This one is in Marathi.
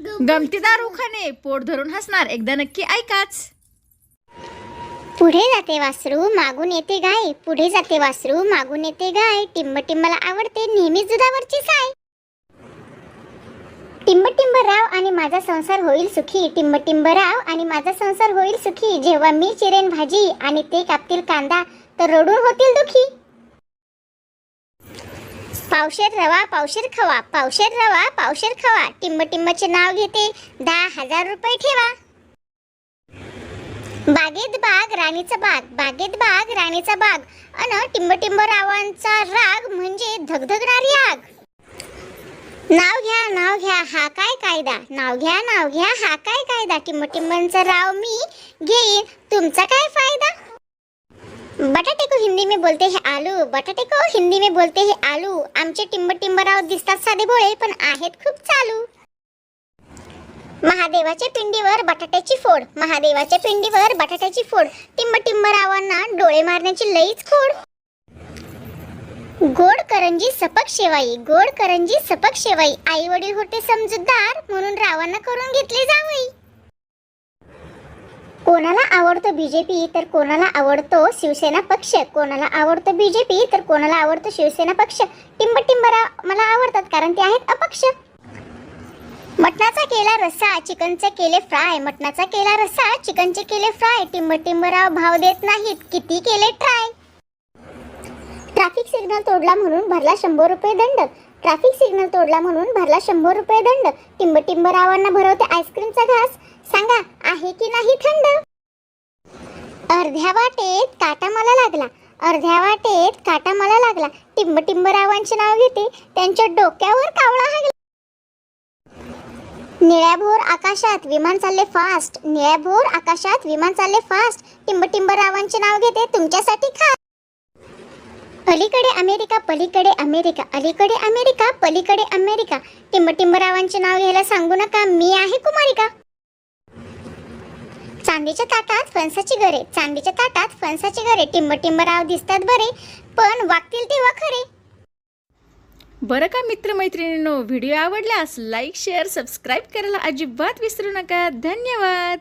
गमतीदार उखाणे पोट धरून हसणार. एकदा नक्की ऐकाच. पुढे जाते वासरू मागून येते गाय. पुढे जाते वासरू मागून येते गाय. टिंब टिंबला आवडते नेहमीच दुधावरची साय. टिंब टिंब राव आणि माझा संसार होईल सुखी. टिंब टिंब राव आणि माझा संसार होईल सुखी. जेव्हा मी चिरेन भाजी आणि ते कापतील कांदा तर रडून होतील दुखी. पावशेर रवा पावशेर खवा पावशेर रवा पावशेर खवा. टिंब टिंबचे नाव घेते. दहा हजार रुपये ठेवा. बागेत बाग राणीचा बाग. बागेत बाग राणीचा बाग. अन टिंब टिंब रावांचा राग म्हणजे धगधगणारी आग. नाव घ्या नाव घ्या हा काय कायदा? नाव घ्या नाव घ्या हा काय कायदा? टिंब टिंबांचा राव मी घेईन. तुमचा काय फायदा? बटाटे को हिंदी में बोलते हैं आलू। बटाटे को हिंदी में बोलते हैं आलू। आमचे टिंब टिंब दिसतात साधे भोळे पण आहेत खूप चालू. महादेवाच्या पिंडीवर बटाट्याची फोड. महादेवाच्या पिंडीवर बटाट्याची फोड. टिंब टिंबरावांना डोळे मारण्याची लईच खोड गोड करंजी सपक शेवाई गोड करंजी सपक शेवाई. आई वडील होते समजूतदार म्हणून रावांना करून घेतले जावई. कोणाला आवडतो बीजेपी तर कोणाला आवडतो शिवसेना पक्ष. कोणाला आवडतो बीजेपी तर कोणाला आवडतो शिवसेना पक्ष. टिंबटिंबरा मला आवडतात कारण ते आहेत अपक्ष. मटणाचा केला रस्सा चिकनचे केले फ्राय. मटणाचा केला रस्सा चिकनचे केले फ्राय. टिंब टिंबराव भाव देत नाहीत किती केले ट्राय? ट्रॅफिक सिग्नल तोडला म्हणून भरला शंभर रुपये दंड. ट्रॅफिक सिग्नल तोडला म्हणून भरला शंभर रुपये दंड. टिंब टिंबरावांना भरवते आईस्क्रीमचा घास. सांगा आहे की नाही थंड? अर्ध्या वाटेत काटा मला लागला. अर्ध्या वाटेत काटा मला लागला. टिंब टिंबरावांचे नाव घेते त्यांच्या डोक्यावर कावळा हागला. निळ्याभोर आकाशात विमान चालले फास्ट निळ्याभोर आकाशात विमान चालले फास्ट टिंब टिंबरावांचे नाव घेते तुमच्यासाठी खास. अलीकडे अमेरिका पलीकडे अमेरिका अलीकडे अमेरिका पलीकडे अमेरिका. टिंबटिंबरावांचे नाव घ्यायला सांगू नका. मी आहे कुमारिका. चांदीच्या ताटात फणसाची घरे. चांदीच्या ताटात फणसाची घरे. टिंबटिंबराव दिसतात बरे पण वागतील तेव्हा खरे. बरं का मित्रमैत्रिणींनो? व्हिडिओ आवडल्यास लाईक शेअर सबस्क्राईब करायला अजिबात विसरू नका. धन्यवाद!